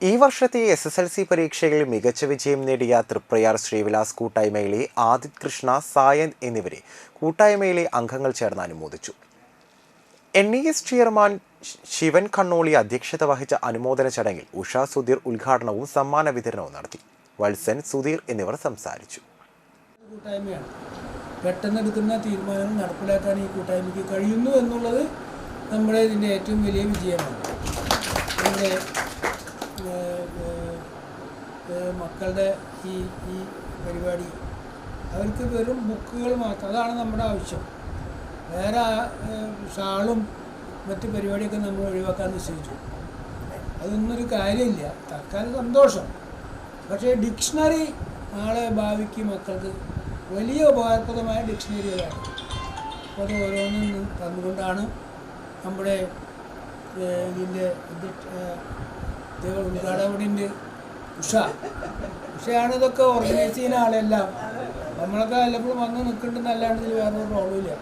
ഈ വർഷത്തെ S S L C പരീക്ഷയിൽ മികച്ച വിജയം നേടിയ തൃപ്രയാർ ശ്രീവിലാസ് കൂട്ടായ്മയിലെ ആദിത് കൃഷ്ണ സായന്ത് എന്നിവരെ കൂട്ടായ്മയിലെ അംഗങ്ങൾ ചേർന്ന് അനുമോദിച്ചു. N E S chairman Sivan Kannoli അധ്യക്ഷത വഹിച്ച അനുമോദന ചടങ്ങിൽ ഉഷ സുധീർ ഉദ്ഘാടനവും സമ്മാന വിതരണവും നടത്തി. വത്സൻ സുധീർ എന്നിവർ സംസാരിച്ചു. കൂട്ടായ്മയാണ്. പെട്ടെന്ന് എടുക്കുന്ന തീരുമാനങ്ങൾ നടപ്പിലാക്കാൻ ഈ കൂട്ടായ്മയ്ക്ക് കഴിയുന്നു എന്നുള്ളത് നമ്മുടെ ഇതിന്റെ ഏറ്റവും വലിയ വിജയമാണ്. മക്കളുടെ ഈ ഈ പരിപാടി. അവർക്ക് വെറും ബുക്കുകൾ മാത്രം. അതാണ് നമ്മുടെ ആവശ്യം. വേറെ ഷാളും മറ്റ് പരിപാടിയൊക്കെ നമ്മൾ ഒഴിവാക്കാൻ നിശ്ചയിച്ചു. അതൊന്നൊരു കാര്യമില്ല. തൽക്കാലം സന്തോഷം. പക്ഷേ ഡിക്ഷണറി നാളെ ഭാവിക്ക് മക്കൾക്ക് വലിയ ഉപകാരപ്രദമായ ഡിക്ഷണറികളാണ്. അപ്പോൾ അത് ഓരോന്നും തന്നുകൊണ്ടാണ് നമ്മുടെ ഏഹ്, ഇതിന്റെ അധ്യക്ഷ ഇതേ ഉണ്ട് ഉഷ. ഉഷയാണ് ഇതൊക്കെ ഓർഗനൈസ് ചെയ്യുന്ന ആളെല്ലാം. നമ്മളൊക്കെ വല്ലപ്പോഴും വന്ന് നിൽക്കുന്നുണ്ടെന്നല്ലാണ്ട് ഇതിൽ വേറൊരു പ്രോബ്ലം ഇല്ല.